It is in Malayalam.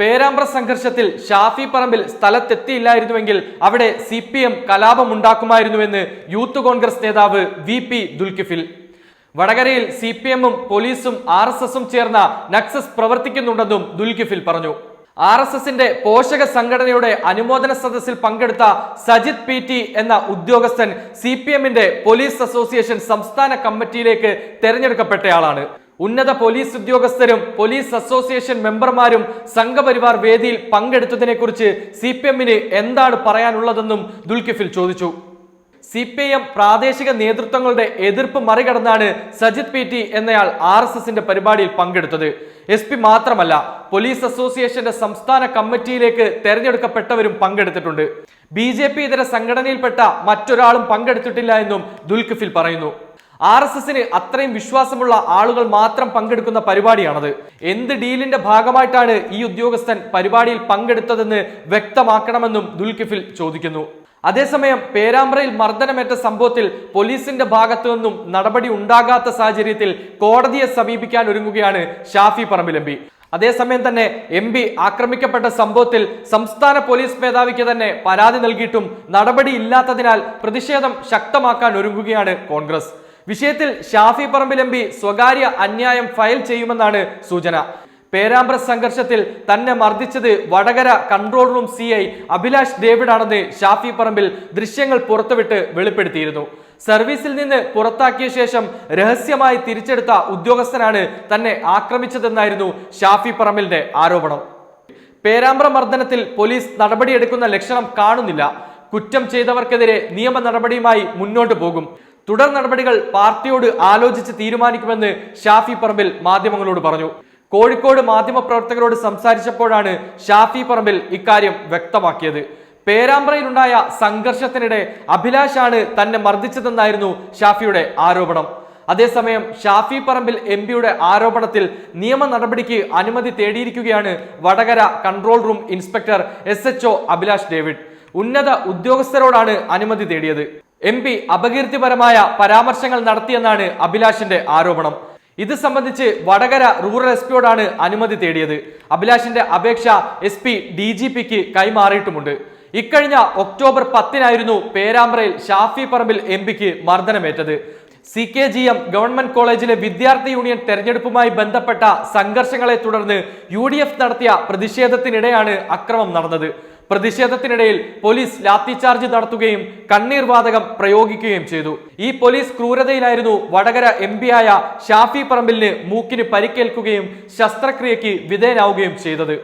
പേരാമ്പ്ര സംഘർഷത്തിൽ ഷാഫി പറമ്പിൽ സ്ഥലത്തെത്തിയില്ലായിരുന്നുവെങ്കിൽ അവിടെ സി പി എം കലാപമുണ്ടാക്കുമായിരുന്നുവെന്ന് യൂത്ത് കോൺഗ്രസ് നേതാവ് വി പി ദുൽക്കിഫിൽ വടകരയിൽ സി പി എമ്മും പോലീസും ആർ എസ് എസും ചേർന്ന നക്സസ് പ്രവർത്തിക്കുന്നുണ്ടെന്നും ദുൽക്കിഫിൽ പറഞ്ഞു. ആർ എസ് എസിന്റെ പോഷക സംഘടനയുടെ അനുമോദന സദസ്സിൽ പങ്കെടുത്ത സജിത് പി ടി എന്ന ഉദ്യോഗസ്ഥൻ സി പി എമ്മിന്റെ പോലീസ് അസോസിയേഷൻ സംസ്ഥാന കമ്മിറ്റിയിലേക്ക് തെരഞ്ഞെടുക്കപ്പെട്ടയാളാണ്. ഉന്നത പോലീസ് ഉദ്യോഗസ്ഥരും പോലീസ് അസോസിയേഷൻ മെമ്പർമാരും സംഘപരിവാർ വേദിയിൽ പങ്കെടുത്തതിനെക്കുറിച്ച് സി പി എമ്മിന് എന്താണ് പറയാനുള്ളതെന്നും ദുൽഖിഫിൽ ചോദിച്ചു. സി പി എം പ്രാദേശിക നേതൃത്വങ്ങളുടെ എതിർപ്പ് മറികടന്നാണ് സജിത് പി ടി എന്നയാൾ ആർ എസ് എസിന്റെ പരിപാടിയിൽ പങ്കെടുത്തത്. എസ് പി മാത്രമല്ല പോലീസ് അസോസിയേഷന്റെ സംസ്ഥാന കമ്മിറ്റിയിലേക്ക് തെരഞ്ഞെടുക്കപ്പെട്ടവരും പങ്കെടുത്തിട്ടുണ്ട്. ബി ജെ പി ഇതര സംഘടനയിൽപ്പെട്ട മറ്റൊരാളും പങ്കെടുത്തിട്ടില്ല എന്നും ദുൽഖിഫിൽ പറയുന്നു. ആർ എസ് എസിന് അത്രയും വിശ്വാസമുള്ള ആളുകൾ മാത്രം പങ്കെടുക്കുന്ന പരിപാടിയാണത്. എന്ത് ഡീലിന്റെ ഭാഗമായിട്ടാണ് ഈ ഉദ്യോഗസ്ഥൻ പരിപാടിയിൽ പങ്കെടുത്തതെന്ന് വ്യക്തമാക്കണമെന്നും ദുൽഖിഫിൽ ചോദിക്കുന്നു. അതേസമയം പേരാമ്പ്രയിൽ മർദ്ദനമേറ്റ സംഭവത്തിൽ പോലീസിന്റെ ഭാഗത്തു നിന്നും നടപടി ഉണ്ടാകാത്ത സാഹചര്യത്തിൽ കോടതിയെ സമീപിക്കാൻ ഒരുങ്ങുകയാണ് ഷാഫി പറമ്പിലമ്പി. അതേസമയം തന്നെ എം പി ആക്രമിക്കപ്പെട്ട സംഭവത്തിൽ സംസ്ഥാന പോലീസ് മേധാവിക്ക് തന്നെ പരാതി നൽകിയിട്ടും നടപടിയില്ലാത്തതിനാൽ പ്രതിഷേധം ശക്തമാക്കാൻ ഒരുങ്ങുകയാണ് കോൺഗ്രസ്. വിഷയത്തിൽ ഷാഫി പറമ്പിൽ എം സ്വകാര്യ അന്യായം ഫയൽ ചെയ്യുമെന്നാണ് സൂചന. പേരാമ്പ്ര സംഘർഷത്തിൽ തന്നെ മർദ്ദിച്ചത് Vadakara control room C I Abhilash David ആണെന്ന് ഷാഫി പറമ്പിൽ ദൃശ്യങ്ങൾ പുറത്തുവിട്ട് വെളിപ്പെടുത്തിയിരുന്നു. സർവീസിൽ നിന്ന് പുറത്താക്കിയ ശേഷം രഹസ്യമായി തിരിച്ചെടുത്ത ഉദ്യോഗസ്ഥനാണ് തന്നെ ആക്രമിച്ചതെന്നായിരുന്നു ഷാഫി പറമ്പിലിന്റെ ആരോപണം. പേരാമ്പ്ര മർദ്ദനത്തിൽ പോലീസ് നടപടിയെടുക്കുന്ന ലക്ഷണം കാണുന്നില്ല. കുറ്റം ചെയ്തവർക്കെതിരെ നിയമ നടപടിയുമായി മുന്നോട്ട് പോകും. തുടർ നടപടികൾ പാർട്ടിയോട് ആലോചിച്ച് തീരുമാനിക്കുമെന്ന് ഷാഫി പറമ്പിൽ മാധ്യമങ്ങളോട് പറഞ്ഞു. കോഴിക്കോട് മാധ്യമപ്രവർത്തകരോട് സംസാരിച്ചപ്പോഴാണ് ഷാഫി പറമ്പിൽ ഇക്കാര്യം വ്യക്തമാക്കിയത്. പേരാമ്പ്രയിലുണ്ടായ സംഘർഷത്തിനിടെ അഭിലാഷാണ് തന്നെ മർദ്ദിച്ചതെന്നായിരുന്നു ഷാഫിയുടെ ആരോപണം. അതേസമയം ഷാഫി പറമ്പിൽ എം പിയുടെ ആരോപണത്തിൽ നിയമ നടപടിക്ക് അനുമതി തേടിയിരിക്കുകയാണ് Vadakara control room inspector S H Abhilash David. ഉന്നത ഉദ്യോഗസ്ഥരോടാണ് അനുമതി തേടിയത്. എം പി അപകീർത്തിപരമായ പരാമർശങ്ങൾ നടത്തിയെന്നാണ് അഭിലാഷിന്റെ ആരോപണം. ഇത് സംബന്ധിച്ച് വടകര റൂറൽ എസ് പിയോടാണ് അനുമതി തേടിയത്. അഭിലാഷിന്റെ അപേക്ഷ എസ് പി ഡി ജി പിക്ക് കൈമാറിയിട്ടുമുണ്ട്. ഇക്കഴിഞ്ഞ ഒക്ടോബർ പത്തിനായിരുന്നു പേരാമ്പ്രയിൽ ഷാഫി പറമ്പിൽ എം പിക്ക് മർദ്ദനമേറ്റത്. C K G M government കോളേജിലെ വിദ്യാർത്ഥി യൂണിയൻ തെരഞ്ഞെടുപ്പുമായി ബന്ധപ്പെട്ട സംഘർഷങ്ങളെ തുടർന്ന് യു നടത്തിയ പ്രതിഷേധത്തിനിടെയാണ് അക്രമം നടന്നത്. പ്രതിഷേധത്തിനിടയിൽ പോലീസ് ലാത്തിചാർജ് നടത്തുകയും കണ്ണീർ വാതകം പ്രയോഗിക്കുകയും ചെയ്തു. ഈ പോലീസ് ക്രൂരതയിലായിരുന്നു വടകര എം ആയ ഷാഫി പറമ്പിലിന് മൂക്കിന് പരിക്കേൽക്കുകയും ശസ്ത്രക്രിയയ്ക്ക് വിധേയനാവുകയും ചെയ്തത്.